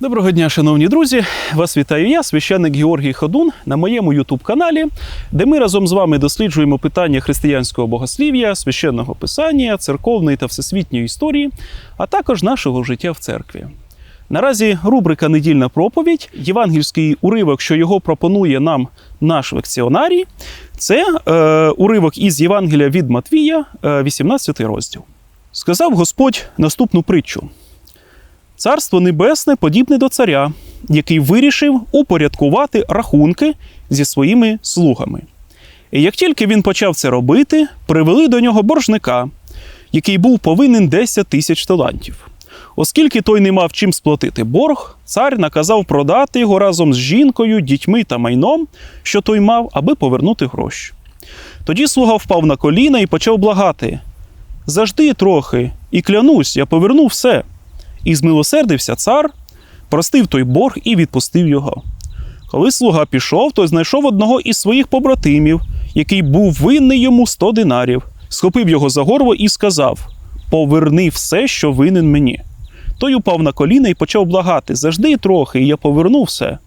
Доброго дня, шановні друзі! Вас вітаю я, священник Георгій Ходун, на моєму Ютуб-каналі, де ми разом з вами досліджуємо питання християнського богослів'я, священного писання, церковної та всесвітньої історії, а також нашого життя в церкві. Наразі рубрика Недільна проповідь, євангельський уривок, що його пропонує нам наш лекціонарій, це е, уривок із Євангелія від Матвія, е, 18 розділ. Сказав Господь наступну притчу. Царство Небесне подібне до царя, який вирішив упорядкувати рахунки зі своїми слугами. І як тільки він почав це робити, привели до нього боржника, який був повинен 10 тисяч талантів. Оскільки той не мав чим сплатити борг, цар наказав продати його разом з жінкою, дітьми та майном, що той мав, аби повернути гроші. Тоді слуга впав на коліна і почав благати: Зажди трохи, і клянусь, я поверну все. І змилосердився цар, простив той борг і відпустив його. Коли слуга пішов, то знайшов одного із своїх побратимів, який був винний йому 100 динарів, схопив його за горло і сказав: Поверни все, що винен мені. Той упав на коліна і почав благати: Зажди трохи, і я поверну все.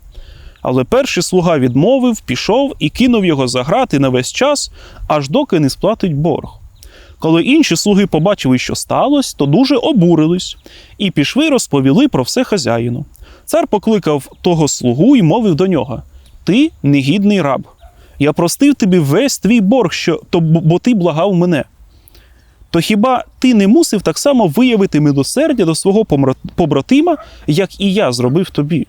Але перший слуга відмовив, пішов і кинув його за грати на весь час, аж доки не сплатить борг. Коли інші слуги побачили, що сталося, то дуже обурились і пішли розповіли про все хазяїну. Цар покликав того слугу і мовив до нього: Ти негідний раб. Я простив тобі весь твій борг, що, то, бо ти благав мене. То хіба ти не мусив так само виявити милосердя до свого побратима, як і я зробив тобі?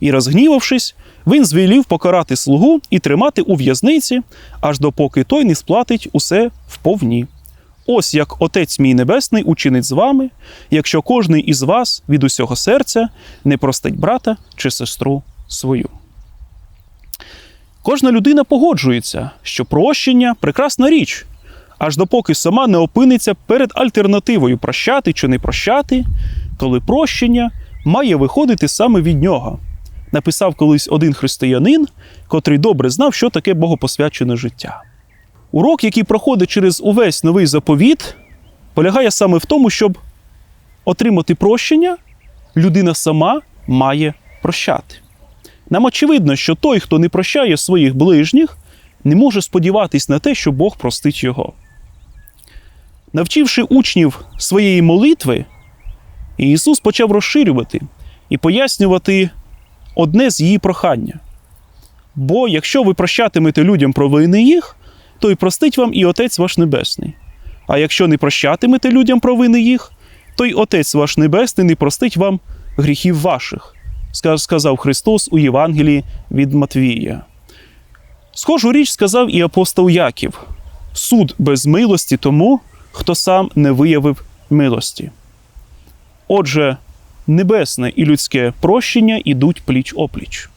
І розгнівавшись, він звелів покарати слугу і тримати у в'язниці, аж допоки той не сплатить усе вповні. Ось як Отець мій Небесний учинить з вами, якщо кожний із вас від усього серця не простить брата чи сестру свою. Кожна людина погоджується, що прощення прекрасна річ, аж допоки сама не опиниться перед альтернативою прощати чи не прощати, коли прощення має виходити саме від нього. Написав колись один християнин, котрий добре знав, що таке богопосвячене життя. Урок, який проходить через увесь новий заповіт, полягає саме в тому, щоб отримати прощення, людина сама має прощати. Нам очевидно, що той, хто не прощає своїх ближніх, не може сподіватись на те, що Бог простить його. Навчивши учнів своєї молитви, Ісус почав розширювати і пояснювати одне з її прохання. Бо якщо ви прощатимете людям провини їх, то й простить вам і Отець ваш Небесний. А якщо не прощатимете людям провини їх, то й Отець ваш Небесний не простить вам гріхів ваших, сказав Христос у Євангелії від Матвія. Схожу річ сказав і апостол Яків: суд без милості тому, хто сам не виявив милості. Отже, небесне і людське прощення ідуть пліч опліч.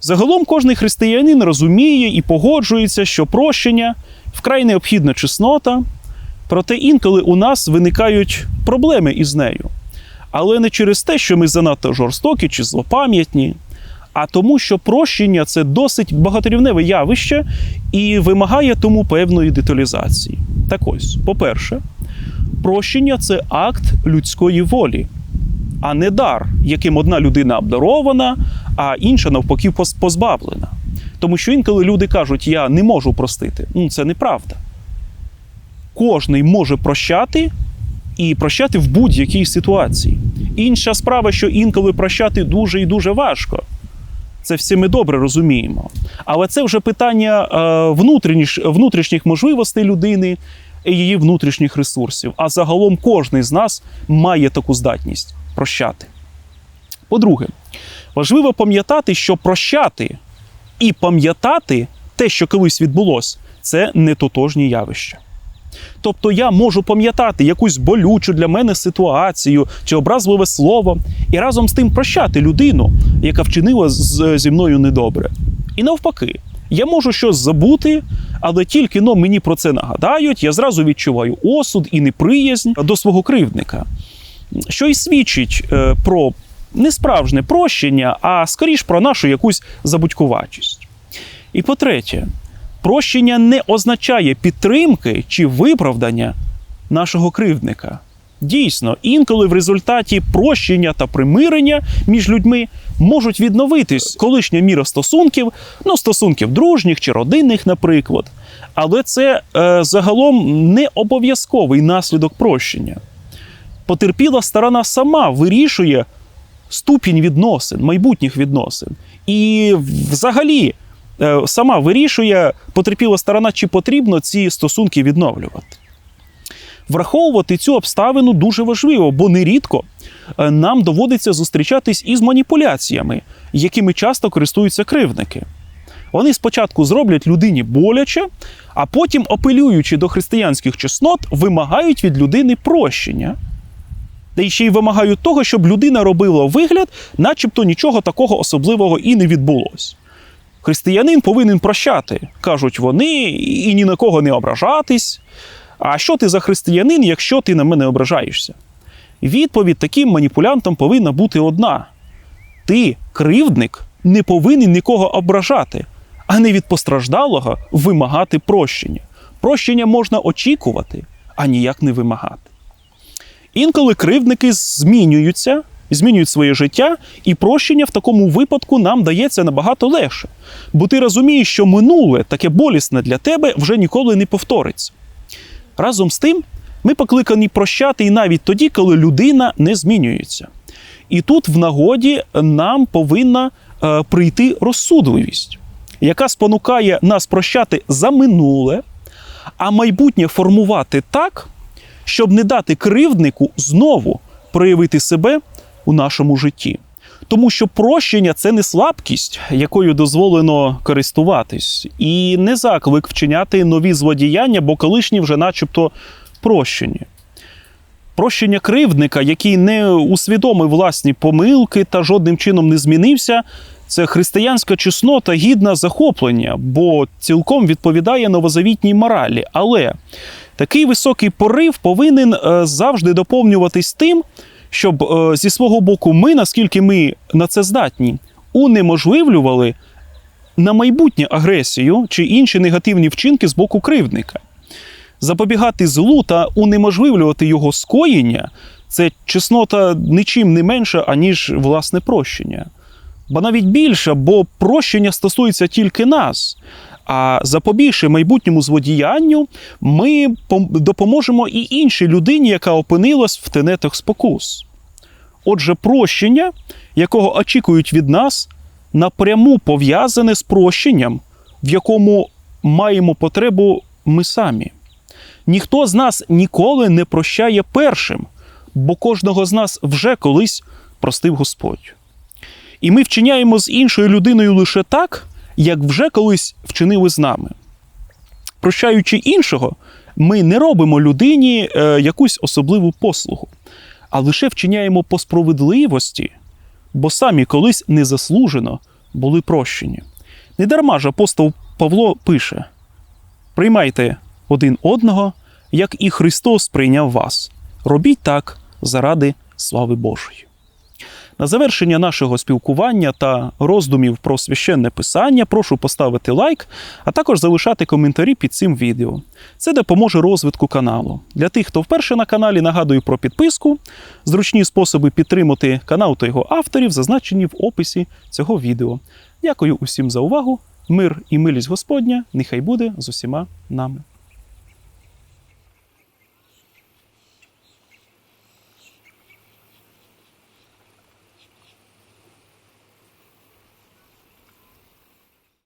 Загалом кожний християнин розуміє і погоджується, що прощення вкрай необхідна чеснота, проте інколи у нас виникають проблеми із нею. Але не через те, що ми занадто жорстокі чи злопам'ятні, а тому, що прощення це досить багаторівневе явище і вимагає тому певної деталізації. Так ось, по-перше, прощення це акт людської волі а не дар, яким одна людина обдарована, а інша навпаки поз- позбавлена. Тому що інколи люди кажуть, я не можу простити. Ну, це неправда. Кожний може прощати і прощати в будь-якій ситуації. Інша справа, що інколи прощати дуже і дуже важко. Це всі ми добре розуміємо. Але це вже питання е, внутрішніх, можливостей людини і її внутрішніх ресурсів. А загалом кожен з нас має таку здатність прощати. По-друге, важливо пам'ятати, що прощати і пам'ятати те, що колись відбулось, це не тотожні явища. Тобто я можу пам'ятати якусь болючу для мене ситуацію чи образливе слово, і разом з тим прощати людину, яка вчинила з- зі мною недобре. І навпаки, я можу щось забути, але тільки но мені про це нагадають, я зразу відчуваю осуд і неприязнь до свого кривдника, що і свідчить е, про не справжнє прощення, а скоріш про нашу якусь забудькувачість. І по-третє, прощення не означає підтримки чи виправдання нашого кривдника. Дійсно, інколи в результаті прощення та примирення між людьми можуть відновитись колишня міра стосунків, ну стосунків дружніх чи родинних, наприклад. Але це е, загалом не обов'язковий наслідок прощення. Потерпіла сторона сама вирішує ступінь відносин, майбутніх відносин. І взагалі е, сама вирішує потерпіла сторона, чи потрібно ці стосунки відновлювати. Враховувати цю обставину дуже важливо, бо нерідко е, нам доводиться зустрічатись із маніпуляціями, якими часто користуються кривдники. Вони спочатку зроблять людині боляче, а потім, апелюючи до християнських чеснот, вимагають від людини прощення. Та ще й вимагають того, щоб людина робила вигляд, начебто нічого такого особливого і не відбулось. Християнин повинен прощати, кажуть вони, і ні на кого не ображатись. А що ти за християнин, якщо ти на мене ображаєшся? Відповідь таким маніпулянтам повинна бути одна: ти, кривдник, не повинен нікого ображати, а не від постраждалого вимагати прощення. Прощення можна очікувати, а ніяк не вимагати. Інколи кривдники змінюються, змінюють своє життя, і прощення в такому випадку нам дається набагато легше. Бо ти розумієш, що минуле, таке болісне для тебе, вже ніколи не повториться. Разом з тим, ми покликані прощати і навіть тоді, коли людина не змінюється. І тут в нагоді нам повинна е, прийти розсудливість, яка спонукає нас прощати за минуле, а майбутнє формувати так, щоб не дати кривднику знову проявити себе у нашому житті. Тому що прощення це не слабкість, якою дозволено користуватись, і не заклик вчиняти нові злодіяння, бо колишні вже начебто прощені. Прощення кривдника, який не усвідомив власні помилки та жодним чином не змінився, це християнська чеснота гідна захоплення, бо цілком відповідає новозавітній моралі. Але такий високий порив повинен е, завжди доповнюватись тим, щоб е, зі свого боку ми, наскільки ми на це здатні, унеможливлювали на майбутнє агресію чи інші негативні вчинки з боку кривдника. Запобігати злу та унеможливлювати його скоєння це чеснота нічим не менша, аніж власне прощення. Ба навіть більше, бо прощення стосується тільки нас. А запобігши майбутньому злодіянню, ми допоможемо і іншій людині, яка опинилась в тенетах спокус. Отже, прощення, якого очікують від нас, напряму пов'язане з прощенням, в якому маємо потребу ми самі. Ніхто з нас ніколи не прощає першим, бо кожного з нас вже колись простив Господь. І ми вчиняємо з іншою людиною лише так, як вже колись вчинили з нами. Прощаючи іншого, ми не робимо людині е, якусь особливу послугу, а лише вчиняємо по справедливості, бо самі колись незаслужено були прощені. Недарма ж апостол Павло пише: приймайте один одного, як і Христос прийняв вас. Робіть так заради слави Божої. На завершення нашого спілкування та роздумів про священне писання прошу поставити лайк, а також залишати коментарі під цим відео. Це допоможе розвитку каналу. Для тих, хто вперше на каналі, нагадую про підписку. Зручні способи підтримати канал та його авторів зазначені в описі цього відео. Дякую усім за увагу. Мир і милість Господня нехай буде з усіма нами.